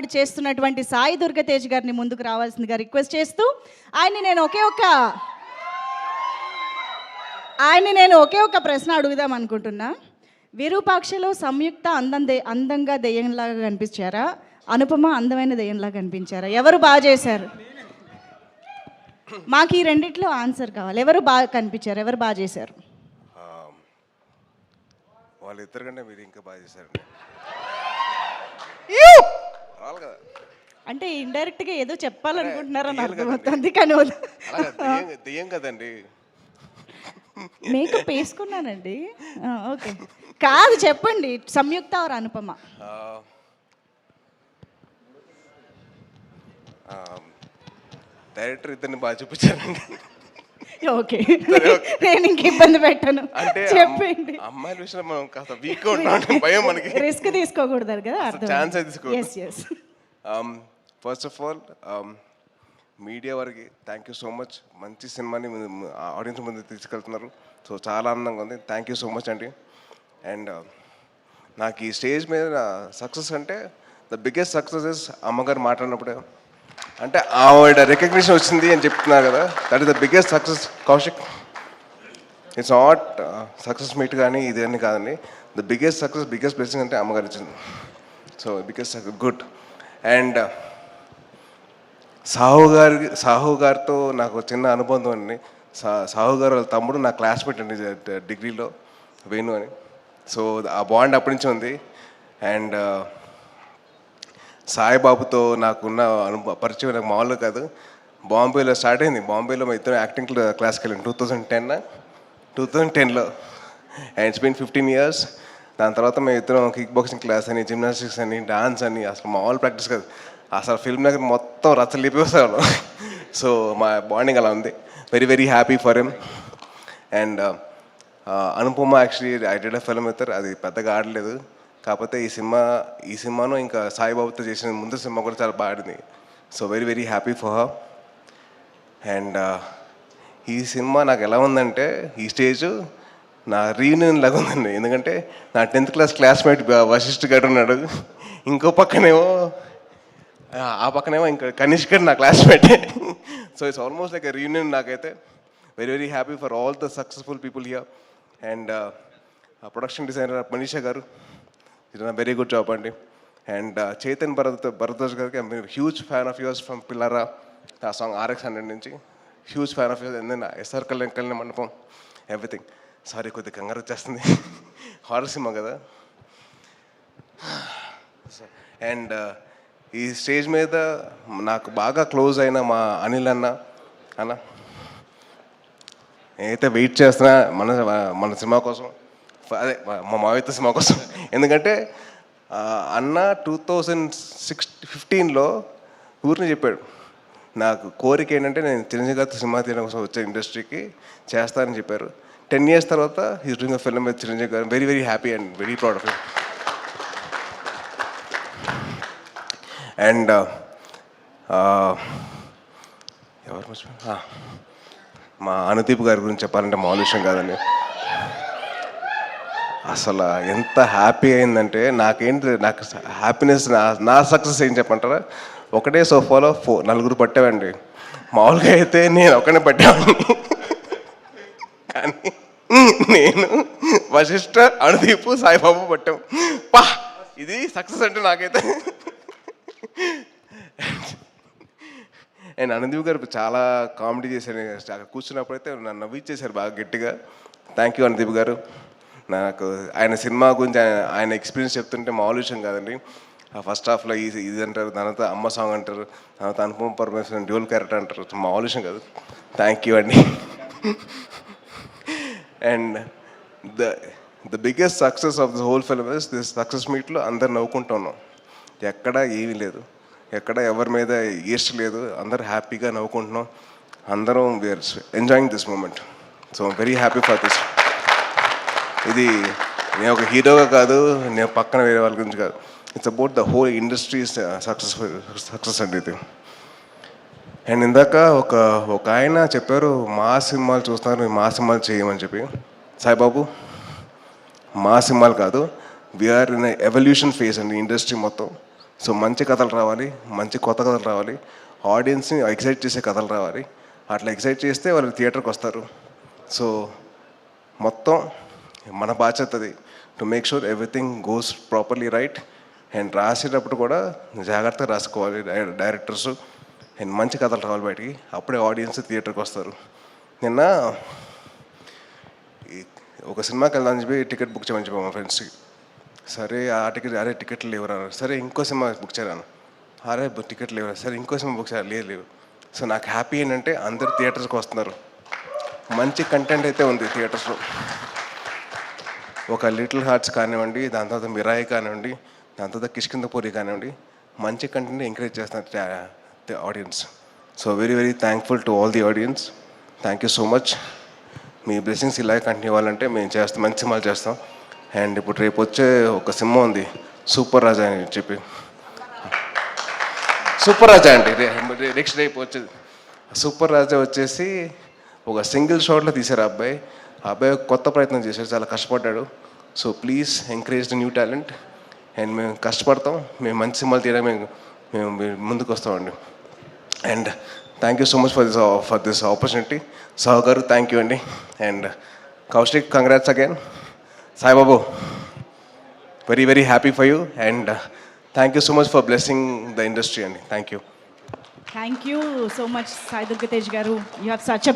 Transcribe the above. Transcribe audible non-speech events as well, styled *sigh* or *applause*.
హడావిడి చేస్తున్నటువంటి సాయి దుర్గతేజ్ గారిని ముందుకు రావాల్సిందిగా రిక్వెస్ట్ చేస్తూ ఆయన్ని నేను ఒకే ఒక ఆయన్ని నేను ఒకే ఒక ప్రశ్న అడుగుదాం అనుకుంటున్నా. విరూపాక్షలో సంయుక్త అందం దే అందంగా దెయ్యంలాగా కనిపించారా? అనుపమ అందమైన దెయ్యంలాగా కనిపించారా? ఎవరు బాగా చేశారు? మాకు ఈ రెండిట్లో ఆన్సర్ కావాలి. ఎవరు బాగా కనిపించారు? ఎవరు బాగా చేశారు? వాళ్ళిద్దరు కంటే మీరు ఇంకా బాగా చేశారండి. రావాలి కదా. అంటే ఇండైరెక్ట్గా ఏదో చెప్పాలనుకుంటున్నారని. అర్థమవుతుంది కానీ దెయ్యం కదండి. మేకప్ వేసుకున్నానండి. ఓకే. కాదు చెప్పండి. సంయుక్త ఆర్ అనుపమ? డైరెక్టర్ ఇద్దరిని బాగా చూపించారండి. ఓకే. నేను ఇంక ఇబ్బంది పెట్టను. అంటే చెప్పండి. అమ్- అమ్మాయిల విషయంలో మనం కాస్త వీక్ ఉంటాం భయం మనకి. రిస్క్ తీసుకోకూడదు కదా chance first of all media వారికి థ్యాంక్ యూ సో మచ్ మంచి సినిమాని ఆడియన్స్ ముందు తీసుకెళ్తున్నారు. సో చాలా ఆనందంగా ఉంది. థ్యాంక్ యూ సో మచ్ అండి అండ్ నాకు ఈ స్టేజ్ మీద సక్సెస్ అంటే ద బిగ్గెస్ట్ సక్సెస్ ఇస్ అమ్మగారు మాట్లాడినప్పుడే అంటే ఆవిడ రికగ్నిషన్ వచ్చింది అని చెప్తున్నారు కదా. That is the biggest success Kaushik it's not success meet కానీ ఇది అని కాదండి. The biggest success biggest blessing అంటే అమ్మగారు ఇచ్చింది. So biggest good and Sahu గారి సాహు గారితో నాకు చిన్న అనుబంధం అండి సా సాహు గారు వాళ్ళ తమ్ముడు నా క్లాస్మేట్ అండి డిగ్రీలో వేణు అని. సో ఆ బాండ్ అప్పటి నుంచి ఉంది. అండ్ సాయిబాబుతో నాకున్న అనుభవ పరిచయం నాకు మామూలుగా కాదు. బాంబేలో స్టార్ట్ అయింది. బాంబేలో మా ఇద్దరు యాక్టింగ్ క్లాస్కి వెళ్ళాను two thousand ten two thousand టెన్లో. And it's been fifteen years దాని తర్వాత మేము ఇద్దరం కిక్ బాక్సింగ్ క్లాస్ అని జిమ్నాస్టిక్స్ అని డాన్స్ అని అసలు మామూలు ప్రాక్టీస్ కాదు. అసలు ఫిల్మ్ నగర్ మొత్తం రచ్చలు లేపేసేవాళ్ళం సో *laughs* మా బాండింగ్ అలా ఉంది. Very very happy for him and Anupama actually I did film అవుతారు అది పెద్దగా ఆడలేదు. కాకపోతే ఈ సినిమా ఈ సినిమాను ఇంకా సాయిబాబుతో చేసిన ముందు సినిమా కూడా చాలా బాగుంది. So very very happy for her and ఈ సినిమా నాకు ఎలా ఉందంటే ఈ స్టేజ్ నా రీయూనియన్ లాగా ఉందండి. ఎందుకంటే నా టెన్త్ క్లాస్ క్లాస్మేట్ వశిష్ఠ గారు ఉన్నాడు. ఇంకో పక్కనేమో ఆ, ఆ పక్కనేమో ఇంకా కనిష్క్ గారు నా క్లాస్మేటే so it's almost like reunion నాకైతే. Very very happy for all the successful people here and production designer Manisha గారు ఇది వెరీ గుడ్ జాబ్ అండి అండ్ చైతన్ భరత్ భరద్వాజ్ గారికి I'm huge fan of yours from Pillara ఆ సాంగ్ ఆర్ఎక్స్ హండ్రెడ్ నుంచి. Huge fan of yours and SR Kalyan Kalyana Mandapam everything sorry కొద్దిగా కంగారు వచ్చేస్తుంది. *laughs* Horror cinema కదా. *sighs* అండ్ uh, ఈ స్టేజ్ మీద నాకు బాగా క్లోజ్ అయిన మా అనిల్ అన్న అన్న. నేనైతే వెయిట్ చేస్తున్నా మన మన సినిమా కోసం అదే మా మావయ్యతో సినిమా కోసం. ఎందుకంటే అన్న టూ థౌజండ్ సిక్స్ ఫిఫ్టీన్లో ఊరిని చెప్పాడు. నాకు కోరిక ఏంటంటే నేను చిరంజీవి గారితో సినిమా తీయడం కోసం వచ్చే ఇండస్ట్రీకి చేస్తానని చెప్పారు. టెన్ ఇయర్స్ తర్వాత ఈ డూయింగ్ ఫిల్మ్ విత్ చిరంజీవి గారు. Very very happy and very proud of and ఎవరు మా అనుదీప్ గారి గురించి చెప్పాలంటే మామూలు విషయం కాదండి. అసలు ఎంత హ్యాపీ అయిందంటే నాకేంటి నాకు హ్యాపీనెస్ నా నా సక్సెస్ ఏం చెప్పంటారా ఒకటే సోఫాలో ఫో నలుగురు పట్టావండి మామూలుగా అయితే నేను ఒకనే పట్టామండి కానీ నేను వశిష్ఠ అణుదీపు సాయిబాబు పట్టాం. పా! ఇది సక్సెస్ అంటే నాకైతే. అండ్ అనుదీప్ గారు చాలా కామెడీ చేశారు. అక్కడ కూర్చున్నప్పుడైతే నన్ను నవ్విచ్చేశారు బాగా గట్టిగా. థ్యాంక్ యూ అనుదీప్ గారు. నాకు ఆయన సినిమా గురించి ఆయన- ఆయన ఎక్స్పీరియన్స్ చెప్తుంటే మామూలు విషయం కాదండి. ఆ ఫస్ట్ హాఫ్లో ఇది ఇది అంటారు తర్వాత అమ్మ సాంగ్ అంటారు తర్వాత అనుపమ పరమేశ్వరం డ్యూల్ క్యారెక్టర్ అంటారు. మామూలు విషయం కాదు. థ్యాంక్ యూ అండి. And the the biggest success of the whole film is this success మీట్లో అందరు నవ్వుకుంటూ ఉన్నాం. ఎక్కడ ఏమీ లేదు. ఎక్కడ ఎవరి మీద ఈర్ష లేదు. అందరు హ్యాపీగా నవ్వుకుంటున్నాం. అందరం we are enjoying this moment so very happy for this ఇది నేను ఒక హీరోగా కాదు నేను పక్కన వేరే వాళ్ళ గురించి కాదు. It's about the whole industry successful success అండి ఇది. అండ్ ఇందాక ఒక ఒక ఆయన చెప్పారు మా సినిమాలు చూస్తున్నారు మా సినిమాలు చేయమని చెప్పి. సాయిబాబు మా సినిమాలు కాదు we are in evolution phase అండి ఇండస్ట్రీ మొత్తం. సో మంచి కథలు రావాలి మంచి కొత్త కథలు రావాలి. ఆడియన్స్ని ఎక్సైట్ చేసే కథలు రావాలి. అట్లా ఎక్సైట్ చేస్తే వాళ్ళు థియేటర్కి వస్తారు. సో మొత్తం మన బాధ్యతది to make sure everything goes properly right and రాసేటప్పుడు కూడా జాగ్రత్తగా రాసుకోవాలి డైరెక్టర్స్ అండ్ మంచి కథలు రావాలి బయటికి. అప్పుడే ఆడియన్స్ థియేటర్కి వస్తారు. నిన్న ఒక సినిమాకి వెళ్దామని చెప్పి టికెట్ బుక్ చేయమని చెప్పాము మా ఫ్రెండ్స్కి. సరే ఆ టికెట్ అరే టికెట్లు లేవురా సరే ఇంకో సినిమా బుక్ చేయరాను అరే టికెట్ లేవురా సరే ఇంకో సినిమా బుక్ చేయాలి. లేదు లేవు సో నాకు హ్యాపీ ఏంటంటే అందరు థియేటర్స్కి వస్తున్నారు. మంచి కంటెంట్ అయితే ఉంది థియేటర్స్లో. ఒక లిటిల్ హార్ట్స్ కానివ్వండి దాని తర్వాత మిరాయి కానివ్వండి దాని తర్వాత కిష్కిందపూరి కానివ్వండి మంచి కంటెంట్ ఎంకరేజ్ చేస్తున్నారు audience so very very thankful to all the audience thank you so much me blessings ఇలాగే కంటిన్యూ అవ్వాలంటే మేము చేస్తాం మంచి సినిమాలు చేస్తాం. అండ్ ఇప్పుడు రేపు వచ్చే ఒక సినిమా ఉంది సూపర్ రాజా అని చెప్పి. సూపర్ రాజా అండి నెక్స్ట్ రేపు వచ్చేది. సూపర్ రాజా వచ్చేసి ఒక సింగిల్ షాట్లో తీశారు అబ్బాయి. ఆ అబ్బాయి కొత్త ప్రయత్నం చేశాడు చాలా కష్టపడ్డాడు. So please encourage the new talent and మేము కష్టపడతాం. మేము మంచి సినిమాలు తీయడం మేము మేము మేము ముందుకు వస్తామండి. And thank you so much for this for this opportunity Sahu గారు థ్యాంక్ యూ అండి. And Kaushik congrats again Saibabu very very happy for you and thank you so much for blessing the industry అండి. Thank you thank you so much Sai Durgatej గారు you have such a